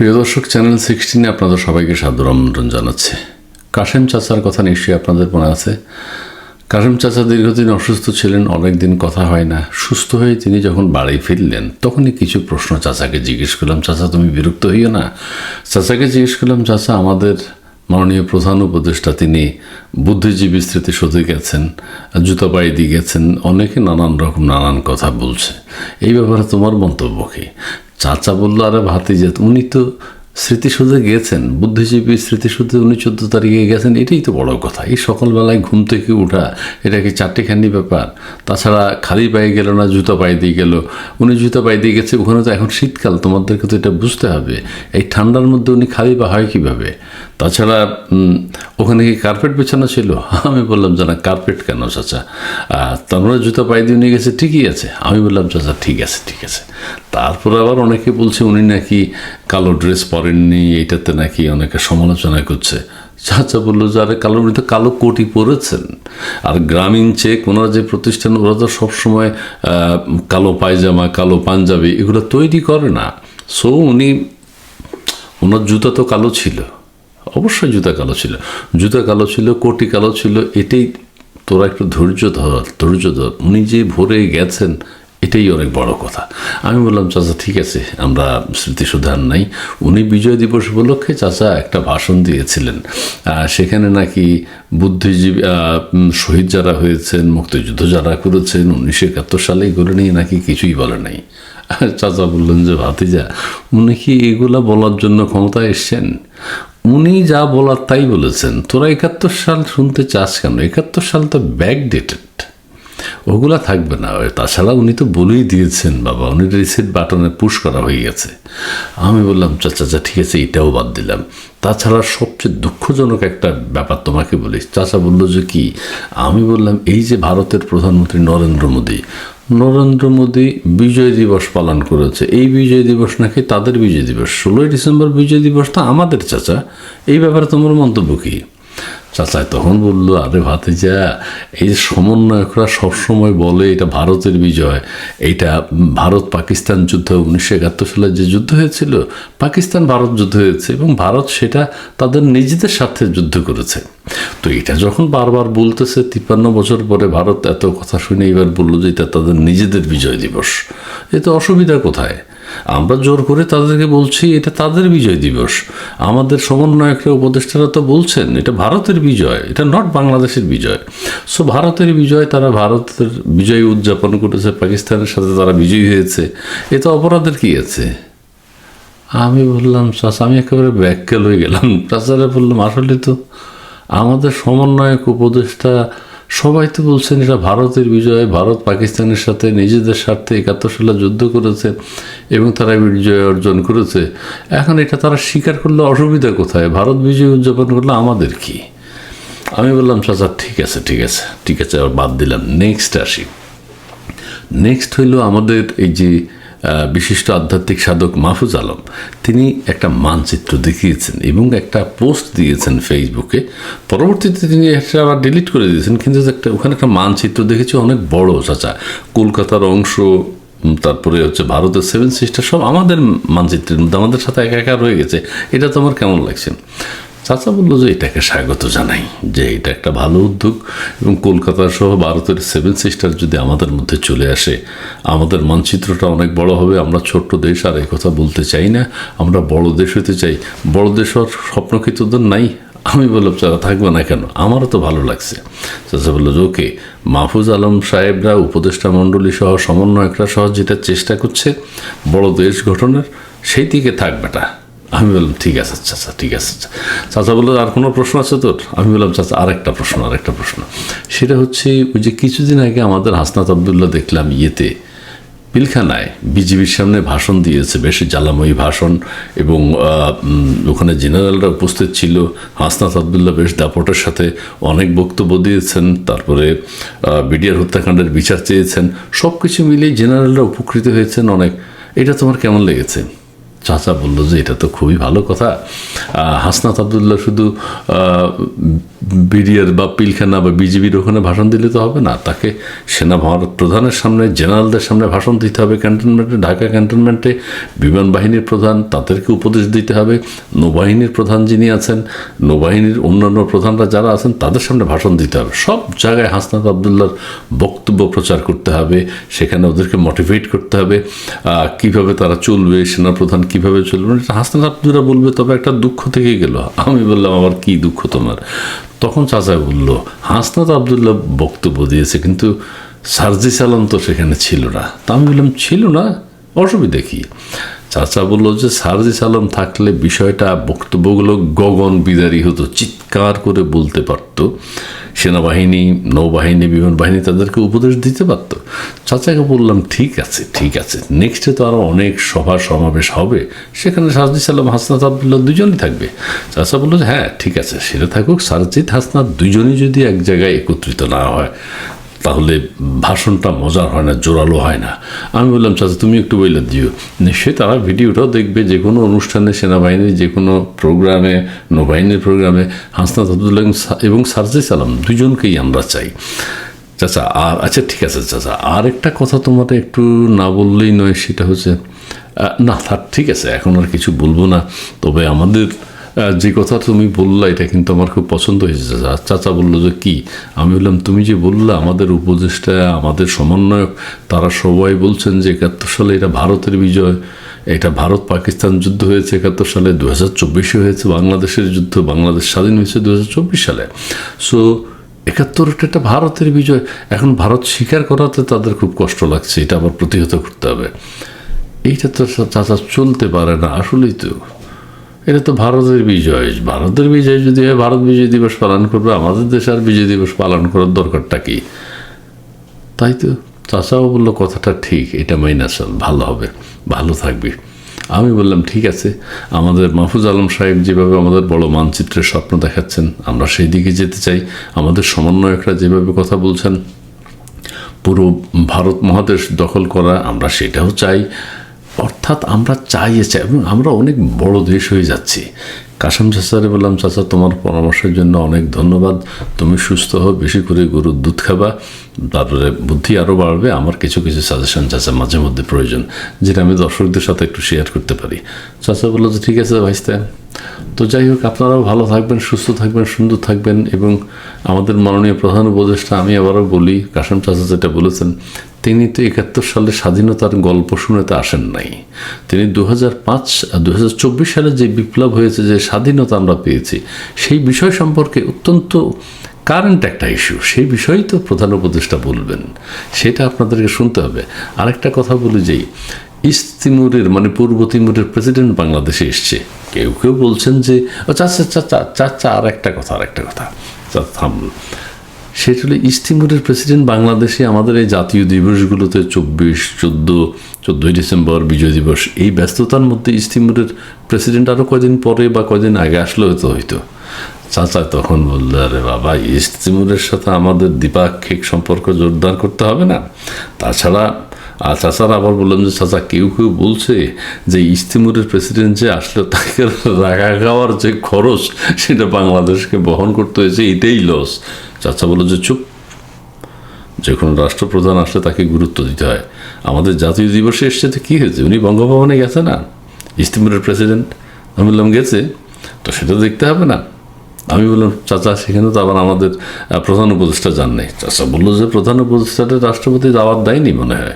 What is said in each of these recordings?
প্রিয় দর্শক চ্যানেল সিক্সটিনে আপনাদের সবাইকে সাদর আমন্ত্রণ জানাচ্ছি। কাশেম চাচার কথা নিশ্চয়ই আপনাদের মনে আছে। কাশেম চাচা দীর্ঘদিন অসুস্থ ছিলেন, অনেকদিন কথা হয় না। সুস্থ হয়ে তিনি যখন বাড়ি ফিরলেন, তখনই কিছু প্রশ্ন চাচাকে জিজ্ঞেস করলাম, চাচা, তুমি বিরক্ত হইও না? চাচাকে জিজ্ঞেস করলাম, চাচা, আমাদের মাননীয় প্রধান উপদেষ্টা তিনি বুদ্ধিজীবী স্মৃতিসৌধে গেছেন জুতাবাড়ি দিয়ে গেছেন, অনেকে নানান রকম নানান কথা বলছে। এই ব্যাপারে তোমার মন্তব্য কি? চাচা বলল আরে ভাতিজা উনি তো স্মৃতিসৌধে গিয়েছেন, বুদ্ধিজীবী স্মৃতিসৌধে উনি চোদ্দ তারিখে গেছেন এটাই তো বড় কথা। এই সকালবেলায় ঘুম থেকে ওঠা এটা কি চারটেখানি ব্যাপার? তাছাড়া খালি পায়ে গেল না, জুতা পায়ে দিয়ে গেল? উনি জুতা পায়ে দিয়ে গেছে, ওখানে তো এখন শীতকাল, তোমাদেরকে তো এটা বুঝতে হবে। এই ঠান্ডার মধ্যে উনি খালি পা হয় কীভাবে? তাছাড়া ওখানে কি কার্পেট বিছানো ছিল? আমি বললাম যে না কার্পেট কেন চাচা? মানে জুতা পায়ে দিয়ে নিয়ে গেছে, ঠিকই আছে। আমি বললাম, চাচা, ঠিক আছে ঠিক আছে। তারপর আবার অনেকে বলছে, উনি নাকি কালো ড্রেস পরেননি এটাতে নাকি অনেকে সমালোচনা করছে। চাচা বলল, যে আরে কালো, উনি তো কালো কোটি পরেছেন। আর গ্রামীণ চেক, ওনারা যে প্রতিষ্ঠান, ওরা তো সবসময় কালো পায়জামা, কালো পাঞ্জাবি এগুলো তৈরি করে না। সো উনি, ওনার জুতা তো কালো ছিল, অবশ্যই জুতা কালো ছিল। জুতা কালো ছিল, কোটি কালো ছিল, এটাই তোরা একটু ধৈর্য ধর ধৈর্য ধর। উনি যে ভোরে গেছেন এটাই অনেক বড় কথা। আমি বললাম, চাচা, ঠিক আছে, আমরা স্মৃতিসুধার নাই। উনি বিজয় দিবস উপলক্ষে চাচা একটা ভাষণ দিয়েছিলেন। সেখানে নাকি বুদ্ধিজীবী শহীদ যারা হয়েছেন, মুক্তিযুদ্ধ যারা করেছেন, উনিশশো একাত্তর সালে এগুলো নিয়ে নাকি কিছুই বলে নাই। চাচা বললেন যে, ভাতিজা, উনি কি এগুলা বলার জন্য ক্ষমতায় এসছেন? উনি যা বলার তাই বলেছেন। তোরা একাত্তর সাল শুনতে চাস কেন? একাত্তর সাল তো ব্যাক ডেটেড ওগুলা থাকবে না। তাছাড়া উনি তো বলেই দিয়েছেন, বাবা, উনি রিসিট বাটনে পুশ করা হয়ে গেছে। আমি বললাম, চাচা চা ঠিক আছে, এটাও বাদ দিলাম। তাছাড়া সবচেয়ে দুঃখজনক একটা ব্যাপার তোমাকে বলি। চাচা বলল যে কি, আমি বললাম, এই যে ভারতের প্রধানমন্ত্রী নরেন্দ্র মোদী নরেন্দ্র মোদী বিজয় দিবস পালন করেছে। এই বিজয় দিবস নাকি তাদের বিজয় দিবস? ষোলোই ডিসেম্বর বিজয় দিবসটা আমাদের, চাচা। এই ব্যাপারে তোমার মন্তব্য কী? চাচাই তখন বলল, আরে ভাতিজা, এই সমন্বয়করা সবসময় বলে এটা ভারতের বিজয়। এইটা ভারত পাকিস্তান যুদ্ধ, উনিশশো একাত্তর সালে যে যুদ্ধ হয়েছিল, পাকিস্তান ভারত যুদ্ধ হয়েছে এবং ভারত সেটা তাদের নিজেদের সাথে যুদ্ধ করেছে। তো এটা যখন বারবার বলতেছে, তিপ্পান্ন বছর পরে ভারত এত কথা শুনে এবার বলল যে এটা তাদের নিজেদের বিজয় দিবস। এতে অসুবিধা কোথায়? আমরা জোর করে তাদেরকে বলছি, এটা তাদের বিজয় দিবস। আমাদের সমন্বয়করা উপদেষ্টারা তো বলছেন, এটা ভারতের বিজয়, এটা নট বাংলাদেশের বিজয়। সো ভারতের বিজয়, তারা ভারতের বিজয় উদযাপন করেছে, পাকিস্তানের সাথে তারা বিজয়ী হয়েছে। এতে অপরাধের কি আছে? আমি বললাম চাচা আমি একেবারে ব্যাককেল হয়ে গেলাম। চাচারা বললাম, আসলে তো আমাদের সমন্বয়ক, উপদেষ্টা সবাই তো বলছেন এটা ভারতের বিজয়, ভারত পাকিস্তানের সাথে নিজেদের স্বার্থে একাত্তর সালে যুদ্ধ করেছে এবং তারা বিজয় অর্জন করেছে। এখন এটা তারা স্বীকার করলে অসুবিধা কোথায়? ভারত বিজয় উদযাপন করলে আমাদের কি? আমি বললাম, চাচা, ঠিক আছে ঠিক আছে ঠিক আছে আবার বাদ দিলাম। নেক্সট আসি। নেক্সট হইল আমাদের এই যে বিশিষ্ট আধ্যাত্মিক সাধক মাহফুজ আলম, তিনি একটা মানচিত্র দেখিয়েছেন এবং একটা পোস্ট দিয়েছেন ফেসবুকে পরবর্তীতে তিনি একটা আবার ডিলিট করে দিয়েছেন, কিন্তু একটা ওখানে একটা মানচিত্র দেখেছি, অনেক বড়, চাচা। কলকাতার অংশ তারপরে হচ্ছে ভারতের সেভেন সিস্টার সব আমাদের মানচিত্রের মধ্যে আমাদের সাথে একা একা রয়ে গেছে। এটা তোমার কেমন লাগছে? চাচা বলল যে, এটাকে স্বাগত জানাই যে এটা একটা ভালো উদ্যোগ এবং কলকাতা সহ ভারতের সেভেন সিস্টার যদি আমাদের মধ্যে চলে আসে, আমাদের মানচিত্রটা অনেক বড় হবে। আমরা ছোট্ট দেশ, আর কথা বলতে চাই না। আমরা বড় দেশ হতে চাই। বড় দেশ হওয়ার স্বপ্ন কি তোদের নাই? আমি বললাম, চাচা, থাকবে না কেন? আমারও তো ভালো লাগছে। চাচা বলল যে ওকে, মাহফুজ আলম সাহেবরা, উপদেষ্টা মণ্ডলী সহ সমন্বয়করা সহ যেটা চেষ্টা করছে, বড় দেশ গঠনের, সেই দিকে থাকবেটা আমি বললাম, ঠিক আছে চাচা ঠিক আছে চাচা। চাচা বলল, আর কোনো প্রশ্ন আছে তোর? আমি বললাম, চাচা আর একটা প্রশ্ন আর একটা প্রশ্ন। সেটা হচ্ছে, ওই যে কিছুদিন আগে আমাদের হাসনাত আবদুল্লাহ দেখলাম ইয়েতে, পিলখানায় বিজিবির সামনে ভাষণ দিয়েছে, বেশ জ্বালাময়ী ভাষণ এবং ওখানে জেনারেলরা উপস্থিত ছিল। হাসনাত আবদুল্লাহ বেশ দাপটের সাথে অনেক বক্তব্য দিয়েছেন, তারপরে বিডিআর হত্যাকাণ্ডের বিচার চেয়েছেন। সব কিছু মিলিয়ে জেনারেলরা উপকৃত হয়েছেন অনেক। এটা তোমার কেমন লেগেছে? চাচা বলল যে, এটা তো খুবই ভালো কথা। হাসনাত আবদুল্লাহ শুধু বিডিআর বা পিলখানা বা বিজিবির ওখানে ভাষণ দিলে তো হবে না। তাকে সেনা প্রধানের সামনে, জেনারেলদের সামনে ভাষণ দিতে হবে ক্যান্টনমেন্টে, ঢাকা ক্যান্টনমেন্টে। বিমান বাহিনীর প্রধান, তাদেরকে উপদেশ দিতে হবে। নৌবাহিনীর প্রধান যিনি আছেন, নৌবাহিনীর অন্যান্য প্রধানরা যারা আছেন, তাদের সামনে ভাষণ দিতে হবে। সব জায়গায় হাসনাত আবদুল্লার বক্তব্য প্রচার করতে হবে। সেখানে ওদেরকে মোটিভেট করতে হবে। কীভাবে তারা চলবে সেনা প্রধান সেনাপ্রধান কীভাবে চলবে? এটা হাসনাত আবদুল্লাহ বলবে, তবে একটা দুঃখ থেকে গেল। আমি বললাম আবার কি দুঃখ তোমার? তখন চাচা বলল, হাসনাত আবদুল্লাহ বক্তব্য দিয়েছে, কিন্তু সার্জি সালাম তো সেখানে ছিল না। তা আমি বললাম, ছিল না? অসুবিধা কি? চাচা বলল যে, সার্জি সালাম থাকলে বিষয়টা, বক্তব্যগুলো গগন বিদারী হতো, চিৎকার করে বলতে পারতো। সেনাবাহিনী, নৌবাহিনী বিমান বাহিনী তাদেরকে উপদেশ দিতে পারত। চাচাকে বললাম, ঠিক আছে ঠিক আছে। নেক্সটে তো আরও অনেক সভা সমাবেশ হবে। সেখানে সারজিৎ সাল্লাম, হাসনাত আবদুল্লাহ দুজনই থাকবে। চাচা বলল হ্যাঁ ঠিক আছে, সেটা থাকুক। সারজিৎ, হাসনাত দুজনই যদি এক জায়গায় একত্রিত না হয় তাহলে ভাষণটা মজার হয় না, জোরালো হয় না। আমি বললাম, চাচা, তুমি একটু বইলে দিও। নিশ্চয়ই তারা ভিডিওটাও দেখবে, যে কোনো অনুষ্ঠানে সেনাবাহিনীর যে কোনো প্রোগ্রামে নৌবাহিনীর প্রোগ্রামে, হাসনাত আবদুল্লাহ এবং সা- এবং সালাম দুজনকেই আমরা চাই। চাচা, আর আচ্ছা ঠিক আছে, চাচা আর একটা কথা তোমার একটু না বললেই নয়, সেটা হচ্ছে না ঠিক আছে, এখন আর কিছু বলব না। তবে আমাদের যে কথা তুমি বললা, এটা কিন্তু আমার খুব পছন্দ হয়েছে। চাচা চাচা বলল যে, কি? আমি বললাম, তুমি যে বললা, আমাদের উপদেষ্টা, আমাদের সমন্বয়ক, তারা সবাই বলছেন যে একাত্তর সালে এটা ভারতের বিজয়, এটা ভারত পাকিস্তান যুদ্ধ হয়েছে একাত্তর সালে দু হাজার চব্বিশে হয়েছে বাংলাদেশের যুদ্ধ, বাংলাদেশ স্বাধীন হয়েছে দু হাজার চব্বিশ সালে। সো একাত্তরটা একটা ভারতের বিজয়। এখন ভারত স্বীকার করাতে তাদের খুব কষ্ট লাগছে, এটা আবার প্রতিহত করতে হবে। এইটা তো চাচা চলতে পারে না, আসলেই তো। এটা তো ভারতের বিজয়। ভারতের বিজয় যদি হয়, ভারত বিজয় দিবস পালন করবে, আমাদের দেশে আর বিজয় দিবস পালন করার দরকারটা কি? তাই তো চাচাও বলল, কথাটা ঠিক, এটা মাইনা চল, ভালো হবে, ভালো থাকবি। আমি বললাম, ঠিক আছে, আমাদের মাহফুজ আলম সাহেব যেভাবে আমাদের বড় মানচিত্রের স্বপ্ন দেখাচ্ছেন, আমরা সেই দিকে যেতে চাই। আমাদের সমন্বয়করা যেভাবে কথা বলছেন, পুরো ভারত মহাদেশ দখল করা, আমরা সেটাও চাই। অর্থাৎ আমরা চাই চাই, এবং আমরা অনেক বড় দেশ হয়ে যাচ্ছি। কাসাম চাচারে বললাম, চাচা, তোমার পরামর্শের জন্য অনেক ধন্যবাদ। তুমি সুস্থ হও, বেশি করে গরুর দুধ খাবা। তারপরে বুদ্ধি আরও বাড়বে। আমার কিছু কিছু সাজেশন চাচা, মাঝে মধ্যে প্রয়োজন, যেটা আমি দর্শকদের সাথে একটু শেয়ার করতে পারি। চাচা বলল যে, ঠিক আছে ভাইস্তা। তো যাই হোক, আপনারাও ভালো থাকবেন, সুস্থ থাকবেন, সুন্দর থাকবেন, এবং আমাদের মাননীয় প্রধান উপদেষ্টা, আমি আবারও বলি কাসম চাচা যেটা বলেছেন তিনি তো একাত্তর সালে স্বাধীনতার গল্প শুনেতে আসেন নাই। তিনি দু হাজার পাঁচ দু সালে যে বিপ্লব হয়েছে যে স্বাধীনতা আমরা পেয়েছি সেই বিষয় সম্পর্কে অত্যন্ত কারেন্ট একটা ইস্যু সেই বিষয়েই তো প্রধান উপদেষ্টা বলবেন। সেটা আপনাদেরকে শুনতে হবে। আরেকটা কথা বলি যেই ইস্ট তিমুরের মানে পূর্ব তিমুরের প্রেসিডেন্ট বাংলাদেশে এসছে। কেউ কেউ বলছেন যে ও চাচা চাচা চাচা আর একটা কথা আর একটা কথা। চা, থামুন সেটা হলো ইস্ট তিমুরের প্রেসিডেন্ট বাংলাদেশে আমাদের এই জাতীয় দিবসগুলোতে চব্বিশ, চোদ্দ, চোদ্দোই ডিসেম্বর বিজয় দিবস। এই ব্যস্ততার মধ্যে ইস্ট তিমুরের প্রেসিডেন্ট আরও কয়দিন পরে বা কয়দিন আগে আসলে হয়তো হয়তো। চাচা তখন বলল, আরে বাবা ইস্ট তিমুরের সাথে আমাদের দ্বিপাক্ষিক সম্পর্ক জোরদার করতে হবে না? তাছাড়া, আর চাচারা আবার বললাম যে, চাচা, কেউ কেউ বলছে যে ইস্তিমুরের প্রেসিডেন্ট যে আসলে, তাকে রাখা খাওয়ার যে খরচ, সেটা বাংলাদেশকে বহন করতে হয়েছে, এটাই লস চাচা বলল যে, চুপ। যে কোনো রাষ্ট্রপ্রধান আসলে তাকে গুরুত্ব দিতে হয়, আমাদের জাতীয় দিবসে এসছে তো কী হয়েছে? উনি বঙ্গভবনে গেছে না? ইস্তিমুরের প্রেসিডেন্ট? আমি বললাম, গেছে। তো সেটা দেখতে হবে না। আমি বললাম, চাচা, সেখানে তো আবার আমাদের প্রধান উপদেষ্টা যান নাই। চাচা বলল যে, প্রধান উপদেষ্টাটা রাষ্ট্রপতি দাওয়াত দেয়নি মনে হয়।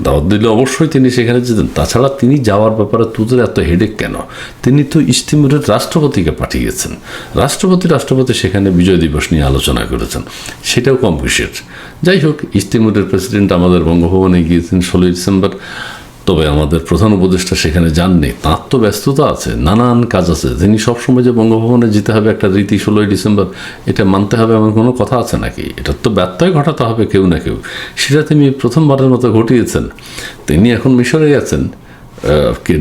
দাওয়াত দিলে অবশ্যই তিনি সেখানে যেতেন। তাছাড়া তিনি যাওয়ার ব্যাপারে তোদের এত হেডেক কেন? তিনি তো ইস্তিমুরের রাষ্ট্রপতিকে পাঠিয়েছেন। রাষ্ট্রপতি রাষ্ট্রপতি সেখানে বিজয় দিবস নিয়ে আলোচনা করেছেন। সেটাও কম খুশির যাই হোক, ইস্তিমুরের প্রেসিডেন্ট আমাদের বঙ্গভবনে গিয়েছেন ষোলোই ডিসেম্বর। তবে আমাদের প্রধান উপদেষ্টা সেখানে যাননি। তাঁর তো ব্যস্ততা আছে, নানান কাজ আছে। তিনি সবসময় যে বঙ্গভবনে যেতে হবে একটা রীতি ষোলোই ডিসেম্বর, এটা মানতে হবে এমন কোনো কথা আছে নাকি? এটার তো ব্যত্যয় ঘটাতে হবে কেউ না কেউ। সেটা তিনি প্রথমবারের মতো ঘটিয়েছেন। তিনি এখন মিশরে গেছেন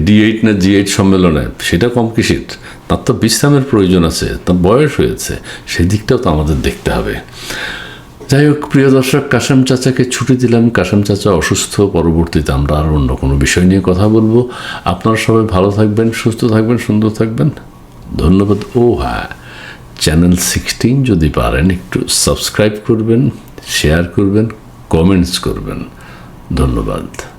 ডি এইট না জি এইট সম্মেলনে। সেটা কম কিসির তার তো বিশ্রামের প্রয়োজন আছে, তার বয়স হয়েছে। সেই দিকটাও তো আমাদের দেখতে হবে। যাই হোক, প্রিয় দর্শক, কাশেম চাচাকে ছুটি দিলাম। কাশেম চাচা অসুস্থ, পরবর্তীতে আমরা আর অন্য কোনো বিষয় নিয়ে কথা বলব। আপনারা সবাই ভালো থাকবেন, সুস্থ থাকবেন, সুন্দর থাকবেন। ধন্যবাদ। ও হ্যাঁ চ্যানেল সিক্সটিন যদি পারেন, একটু সাবস্ক্রাইব করবেন, শেয়ার করবেন, কমেন্টস করবেন। ধন্যবাদ।